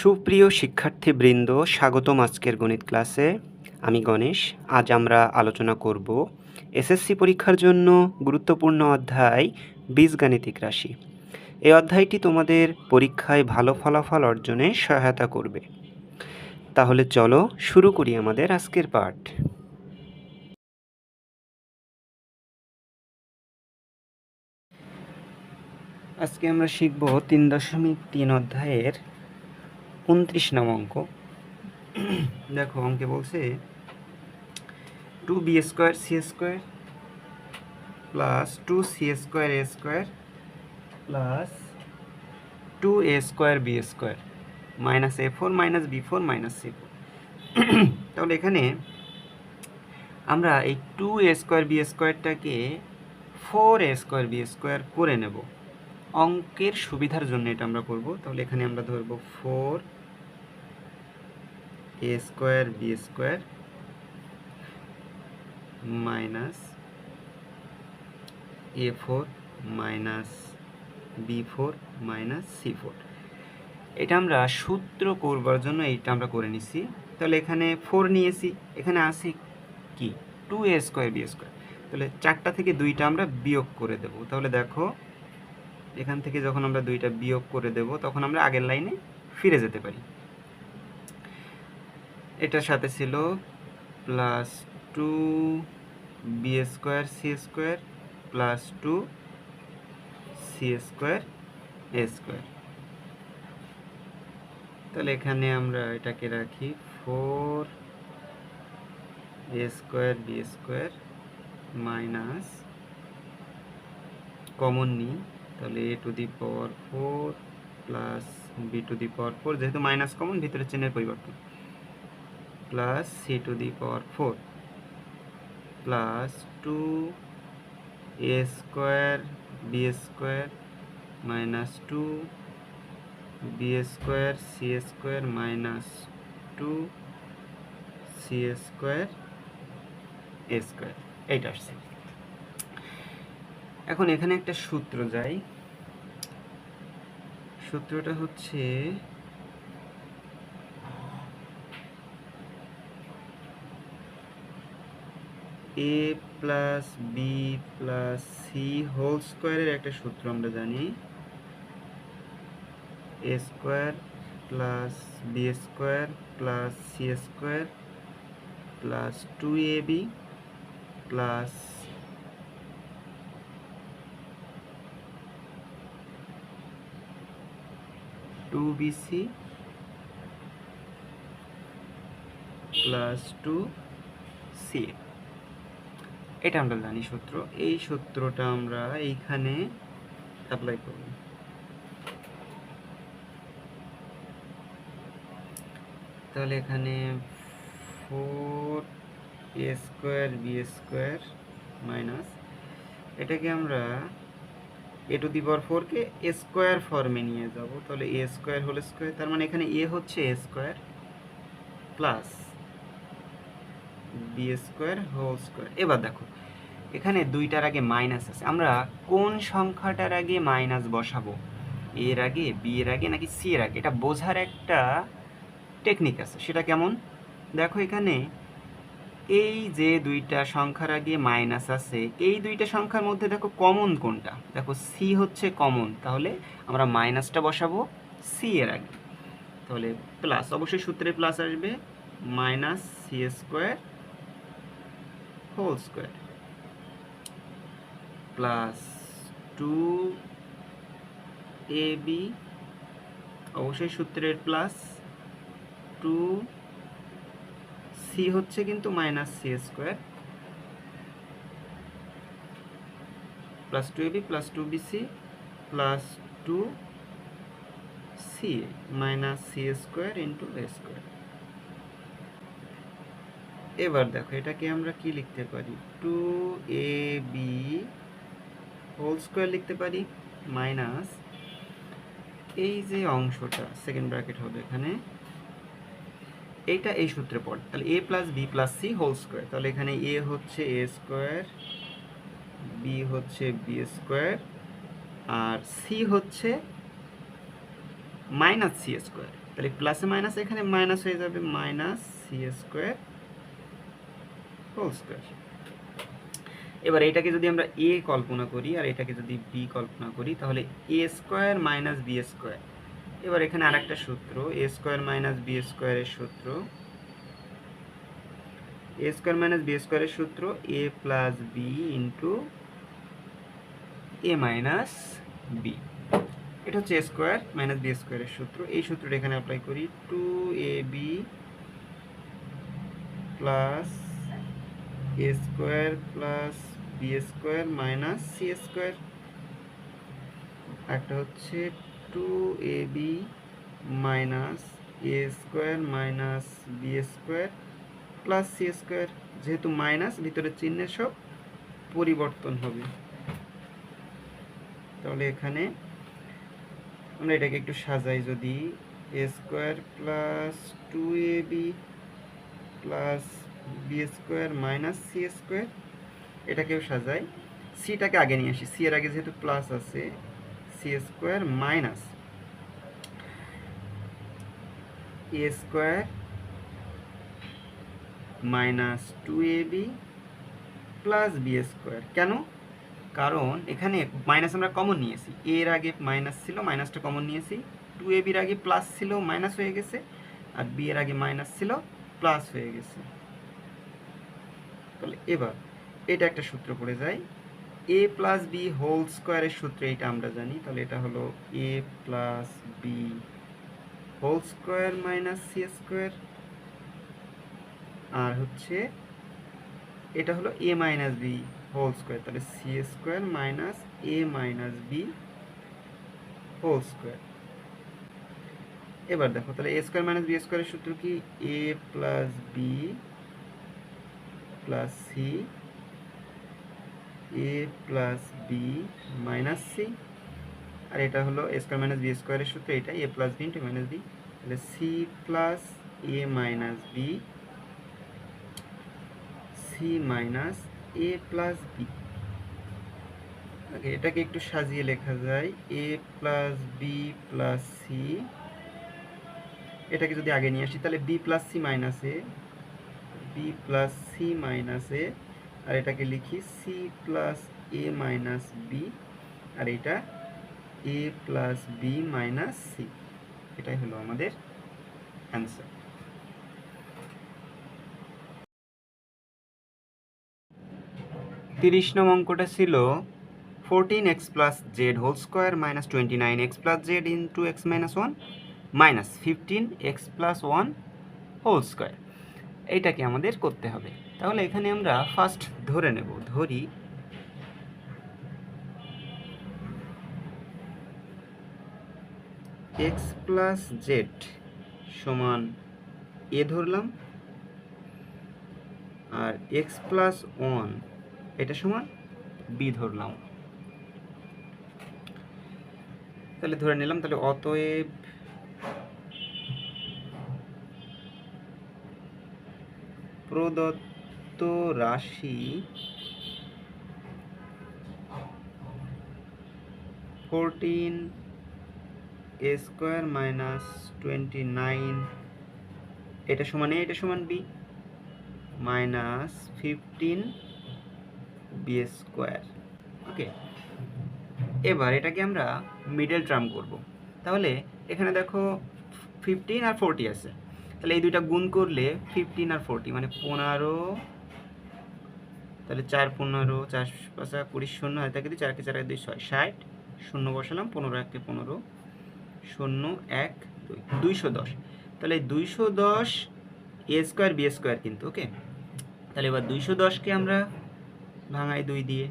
সুপ্রিয় শিক্ষার্থীবৃন্দ, স্বাগতম আজকের গণিত ক্লাসে। আমি গণেশ, আজ আমরা আলোচনা করব এসএসসি পরীক্ষার জন্য গুরুত্বপূর্ণ অধ্যায় বীজগাণিতিক রাশি। এই অধ্যায়টি তোমাদের পরীক্ষায় ভালো ফলাফল অর্জনে সহায়তা করবে। তাহলে চলো শুরু করি আমাদের আজকের পাঠ। আজকে আমরা শিখব তিন দশমিক তিন অধ্যায়ের উনত্রিশ নং অঙ্ক। দেখো, অঙ্কে বলছে two B square C square plus two C square A square plus two A square B square minus A four minus B four minus C four তাহলে এখানে আমরা এই two A square B স্কোয়ারটাকে four A square B square করে নেব। অঙ্কের সুবিধার জন্য এটা আমরা করব। তাহলে এখানে আমরা ধরবো four A square B square minus A four minus B four minus C four. এটা আমরা সূত্র করবার জন্য এইটা আমরা করে নিছি। তাহলে এখানে ফোর নিয়েছি, এখানে আসি কি? Two A square B square. তাহলে চারটা থেকে দুইটা আমরা বিয়োগ করে দেব। তাহলে দেখো এখান থেকে যখন আমরা দুইটা বিয়োগ করে দেব, তখন আমরা আগের লাইনে ফিরে যেতে পারি। এটার সাথে ছিল plus two B square C square plus two C square A square তাহলে এখানে আমরা এটাকে রাখি four A square B square minus common নিই তাহলে A two the power four plus B two the power four যেহেতু মাইনাস কমন ভিতরে চেনের পরিবর্তন। Plus C two the power four plus two A square B square minus two B square C square minus two C square A square এইটা আসছে। এখন এখানে একটা সূত্র যাই। সূত্রটা হচ্ছে A plus B plus C whole স্কোয়ারের একটা সূত্র আমরা জানি। A square plus B square plus C square plus two A B plus two BC plus two C এটা আমরা জানি সূত্র। এই সূত্রটা আমরা এইখানে অ্যাপ্লাই করব। তাহলে এখানে four A square B square minus এটাকে আমরা এ টু দি পাওয়ার ফোরকে এ স্কোয়ার ফর্মে নিয়ে যাব। তাহলে এ স্কোয়ার হোল স্কোয়ার তার মানে এখানে এ হচ্ছে A square plus B square whole square এবার দেখো, এখানে দুইটার আগে মাইনাস আছে। আমরা কোন সংখ্যাটার আগে মাইনাস বসাবো? এর আগে বি এর আগে, নাকি সি এর আগে? এটা বোঝার একটা টেকনিক আছে। সেটা কেমন? দেখো এখানে এই যে দুইটা সংখ্যার আগে মাইনাস আছে, এই দুইটা সংখ্যার মধ্যে দেখো কমন কোনটা? দেখো সি হচ্ছে কমন তাহলে আমরা মাইনাসটা বসাবো সি এর আগে। তাহলে প্লাস অবশ্যই সূত্রে প্লাস আসবে, minus C square whole square plus two A B অবশ্যই সূত্রের প্লাস টু সি হচ্ছে কিন্তু minus C square plus two AB plus two BC plus two C minus C square into A square এবার দেখো, এটাকে আমরা কি লিখতে পারি? Two A B whole square লিখতে পারি মাইনাস এই যে অংশটা সেকেন্ড ব্র্যাকেট হবে এখানে। এইটা এই সূত্রে পড়ে। তাহলে A plus B plus C whole square তাহলে এখানে এ হচ্ছে এ স্কোয়ার বি হচ্ছে বি স্কোয়ার আর সি হচ্ছে মাইনাস সি স্কোয়ার তাহলে প্লাসে মাইনাস এখানে মাইনাস হয়ে যাবে minus C square whole square এবার এটাকে যদি আমরা এ কল্পনা করি, আর এটাকে যদি বি কল্পনা করি, তাহলে A square minus B square এবার এখানে আরেকটা সূত্র এ স্কোয়ার মাইনাস বি স্কোয়ারের সূত্র। এ স্কোয়ার মাইনাস বি স্কোয়ারের সূত্র A plus B into A minus B এটা হচ্ছে এ স্কোয়ার মাইনাস বি স্কোয়ারের সূত্র। এই সূত্রটা এখানে অ্যাপ্লাই করি two A B plus A square plus B square minus C square একটা হচ্ছে two A B minus A square minus B square plus C square যেহেতু মাইনাস ভিতরের চিহ্নের সব পরিবর্তন হবে। তাহলে এখানে আমরা এটাকে একটু সাজাই যদি। A square plus two A B plus B square minus C square এটাকেও সাজাই। সিটাকে আগে নিয়ে আসি। সি এর আগে যেহেতু প্লাস আছে C square minus A square minus two A B plus B square. কেন? কারণ এখানে মাইনাস আমরা কমন নিয়েছি। এর আগে মাইনাস ছিল, মাইনাসটা কমন নিয়েছি। টু এ বির আগে প্লাস ছিল, মাইনাস হয়ে গেছে। আর বি এর আগে মাইনাস ছিল, প্লাস হয়ে গেছে। তাহলে এবার এটা একটা সূত্র পড়ে যায় এ প্লাস বি হোল স্কোয়ারের সূত্র এটা আমরা জানি, তাহলে এটা হলো A plus B whole square minus C square আর হচ্ছে এটা হলো A minus B whole square তাহলে C square minus A minus B whole square এবার দেখো, তাহলে এ স্কোয়ার মাইনাস বি স্কোয়ারের সূত্র কি? A plus B plus C A plus B minus C আর এটা হলো এ স্কোয়ার মাইনাস বি স্কোয়ারের সূত্র এটা A plus B into minus B তাহলে C plus A minus B C minus A plus B এটাকে একটু সাজিয়ে লেখা যায় A plus B plus C এটাকে যদি আগে নিয়ে আসি, তাহলে B plus C minus A B plus C minus A আর এটাকে লিখি C plus A minus B আর এটা A plus B minus C এটাই হলো আমাদের অ্যান্সার তিরিশ নং অঙ্কটা ছিল fourteen X plus Z whole square minus twenty nine X plus Z into X minus one minus fifteen X plus one whole square এইটাকে আমাদের করতে হবে। তাহলে এখানে আমরা ফার্স্ট ধরে নেব, ধরি। এক্স প্লাস জেড সমান এ ধরলাম, আর এক্স প্লাস ওয়ান এটা সমান বি ধরলাম। তাহলে ধরে নিলাম, তাহলে অতএব প্রদত্ত রাশি fourteen A square minus twenty nine এটা সমান এ এটা সমান B minus fifteen B square okay এবার এটাকে আমরা মিডল টার্ম করব। তাহলে এখানে দেখো ফিফটিন আর ফোরটি আছে। তাহলে এই দুইটা গুণ করলে ফিফটিন আর ফোরটি মানে পনেরো তাহলে চার পনেরো, চার পাঁচা কুড়ি শূন্য আর থাকে চারকে চার এক দুই, ছয়, ষাট, শূন্য বসালাম, পনেরো একে পনেরো, শূন্য এক দুই, দুইশো দশ। তাহলে দুইশো দশ এ স্কোয়ার, বি স্কোয়ার কিন্তু, ওকে? তাহলে এবার দুইশো দশকে আমরা ভাঙাই দুই দিয়ে।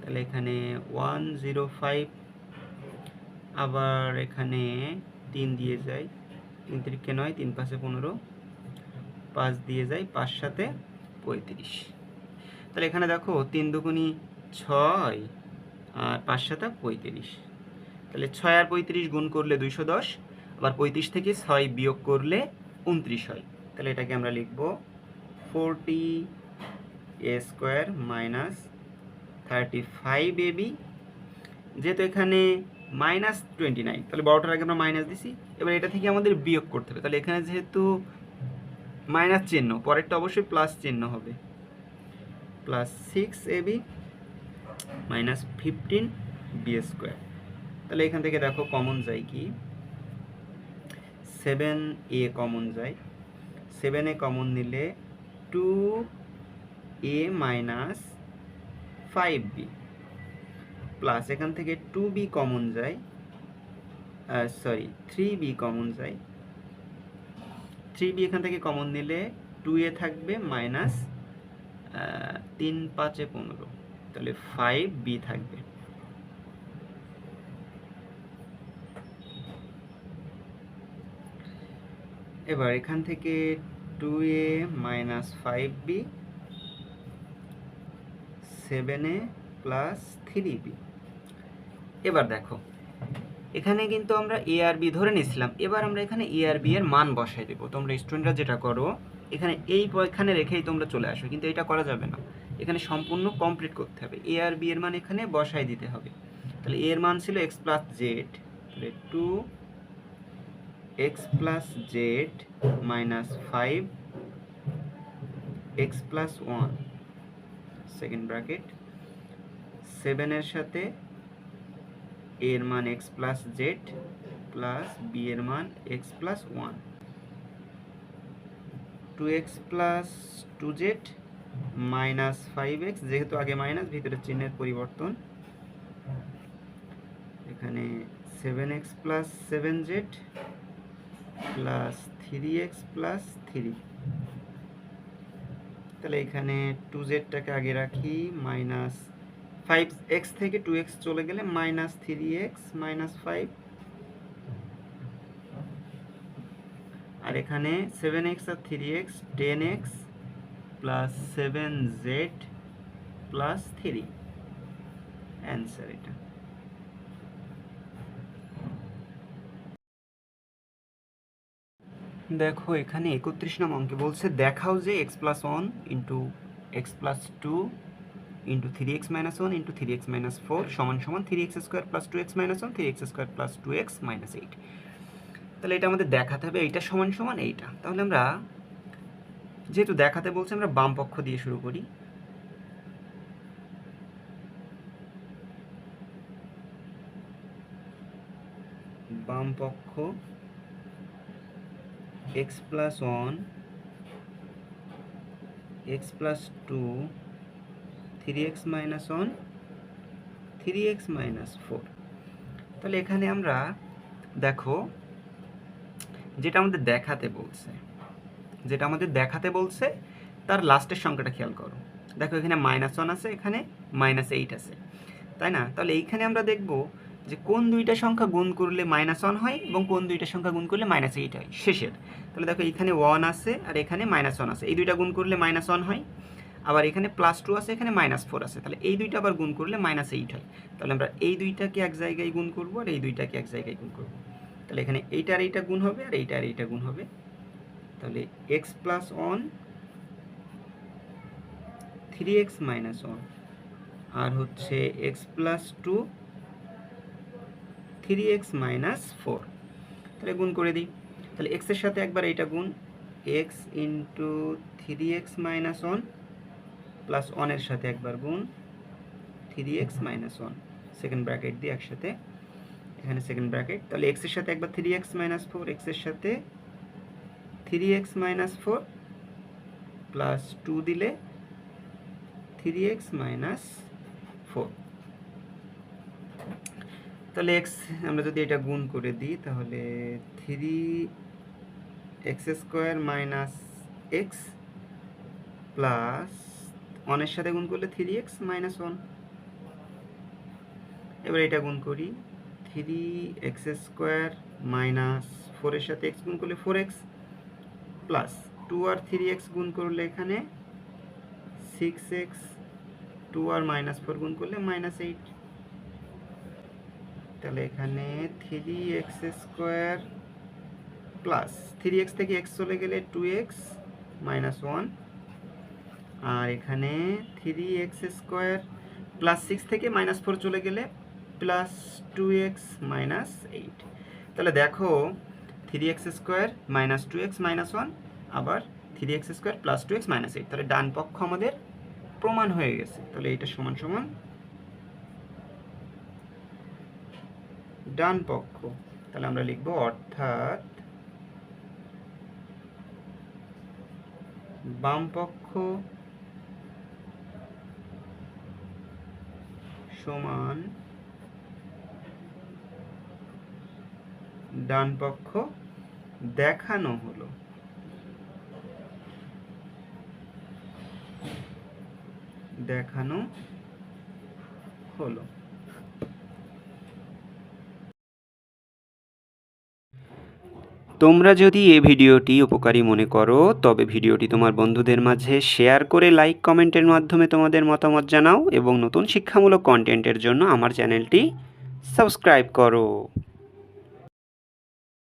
তাহলে এখানে ওয়ান জিরো ফাইভ, আবার এখানে তিন দিয়ে যায় তিন তিরিখে নয়, তিন পাঁচে পনেরো, পাঁচ দিয়ে যায় পাঁচ সাথে পঁয়ত্রিশ। তাহলে এখানে দেখো তিন দুগুনি ছয় আর পাঁচ সাথে পঁয়ত্রিশ। তাহলে ছয় আর পঁয়ত্রিশ গুণ করলে দুইশো দশ, আবার পঁয়ত্রিশ থেকে ছয় বিয়োগ করলে উনত্রিশ হয়। তাহলে এটাকে আমরা লিখব forty A square minus thirty five AB যেহেতু এখানে মাইনাস টোয়েন্টি নাইন। তাহলে বারোটার আগে আমরা মাইনাস দিছি, এবার এটা থেকে আমাদের বিয়োগ করতে হবে। তাহলে এখানে যেহেতু মাইনাস চিহ্ন, পরেরটা অবশ্যই প্লাস চিহ্ন হবে। Plus six A B minus fifteen B square তাহলে এখান থেকে দেখো কমন যায় কি? সেভেন এ কমন যায়। সেভেন এ কমন নিলে two A minus five B plus এখান থেকে টু বি কমন যায়। সরি থ্রি বি কমন যায়। থ্রি বি এখান থেকে কমন নিলে টু এ থাকবে মাইনাস তিন, পাঁচে পনেরো। তাহলে ফাইভ বি থাকবে। এবার এখান থেকে two A minus five B seven A plus three B এবার দেখো, এখানে কিন্তু আমরা এ আর বি ধরে নিয়েছিলাম। এবার আমরা এখানে এ আর বি এর মান বসাই দেবো। তোমরা স্টুডেন্টরা যেটা করো, এখানে এই এখানে রেখেই তোমরা চলে আসো। কিন্তু এটা করা যাবে না। এখানে সম্পূর্ণ কমপ্লিট করতে হবে। এ আর বি এর মান এখানে বসাই দিতে হবে। তাহলে এর মান ছিল এক্স প্লাস জেড তাহলে two X plus Z minus five X plus one second bracket সেভেনের সাথে এর মান X plus Z plus B এর মান X plus one two X plus two Z minus five X যেহেতু আগে মাইনাস, ভিতরে চিহ্নের পরিবর্তন। এখানে seven X plus seven Z plus three X plus three তাহলে এখানে টু জেডটাকে আগে রাখি, মাইনাস ফাইভ এক্স থেকে টু এক্স চলে গেলে minus three X minus five আর এখানে সেভেন এক্স আর three X ten X plus seven Z plus three answer এটা দেখো, এখানে একত্রিশ নং অঙ্কে বলছে, দেখাও যে X plus one into X plus two into three X minus one into three X minus four সমান সমান three X square plus two X minus one three X square plus two X minus eight তাহলে এটা আমাদের দেখাতে হবে, এইটা সমান সমান এইটা। তাহলে আমরা যেহেতু দেখাতে বলছে, আমরা বাম পক্ষ দিয়ে শুরু করি। বাম পক্ষ X plus one X plus two three X minus one three X minus four তাহলে এখানে আমরা দেখো, যেটা আমাদের দেখাতে বলছে যেটা আমাদের দেখাতে বলছে, তার লাস্টের সংখ্যাটা খেয়াল করো। দেখো এখানে মাইনাস ওয়ান আছে, এখানে মাইনাস এইট আছে। তাই না? তাহলে এইখানে আমরা দেখব যে কোন দুইটা সংখ্যা গুণ করলে মাইনাস ওয়ান হয় এবং কোন দুইটা সংখ্যা গুণ করলে মাইনাস এইট হয়, শেষের। তাহলে দেখো এখানে ওয়ান আছে আর এখানে মাইনাস ওয়ান আছে। এই দুইটা গুণ করলে মাইনাস ওয়ান হয়, আবার এখানে প্লাস টু আছে, এখানে মাইনাস ফোর আছে। তাহলে এই দুইটা আবার গুণ করলে মাইনাস এইট হয়। তাহলে আমরা এই দুইটাকে এক জায়গায় গুণ করব আর এই দুইটাকে এক জায়গায় গুণ করব। তাহলে এখানে এইটা আর এইটা গুণ হবে আর এইটা আর এইটা গুণ হবে তাহলে X plus one three X minus one আর হচ্ছে X plus two three X minus four তাহলে গুণ করে দিই। তাহলে এক্সের সাথে একবার এইটা গুণ। X into three X minus one plus ওয়ানের সাথে একবার গুণ। Three X minus one second bracket দিয়ে একসাথে। এখানে সেকেন্ড ব্র্যাকেট তাহলে এক্সের সাথে একবার থ্রি এক্স মাইনাস ফোর এক্সের সাথে three X minus four plus two দিলে থ্রি এক্স মাইনাস ফোর তাহলে এক্স আমরা যদি এটা গুণ করে দিই, তাহলে three X square minus X plus ওয়ানের সাথে গুণ করলে থ্রি এক্স মাইনাস ওয়ান এবার এটা গুণ করি থ্রি এক্স স্কোয়ার মাইনাস ফোরের সাথে এক্স গুণ করলে ফোর এক্স প্লাস টু আর থ্রি এক্স গুণ করলে এখানে সিক্স এক্স টু আর মাইনাস ফোর গুণ করলে মাইনাস এইট তাহলে এখানে three X square plus three X থেকে এক্স চলে গেলে টু এক্স মাইনাস ওয়ান আর এখানে three X square plus six থেকে মাইনাস ফোর চলে গেলে plus two X minus eight তাহলে দেখো three X square minus two X minus one আবার three X square plus two X minus eight তাহলে ডান পক্ষ আমাদের প্রমাণ হয়ে গেছে। তাহলে এইটা সমান সমান ডান পক্ষ। তাহলে আমরা লিখব অর্থাৎ বাম পক্ষ সমান ডান পক্ষ দেখানো হলো। দেখানো হলো। তোমরা যদি এই ভিডিওটি উপকারী মনে করো, তবে ভিডিওটি তোমার বন্ধুদের মাঝে শেয়ার করে লাইক, কমেন্টের মাধ্যমে তোমাদের মতামত জানাও এবং নতুন শিক্ষামূলক কন্টেন্টের জন্য আমার চ্যানেলটি সাবস্ক্রাইব করো।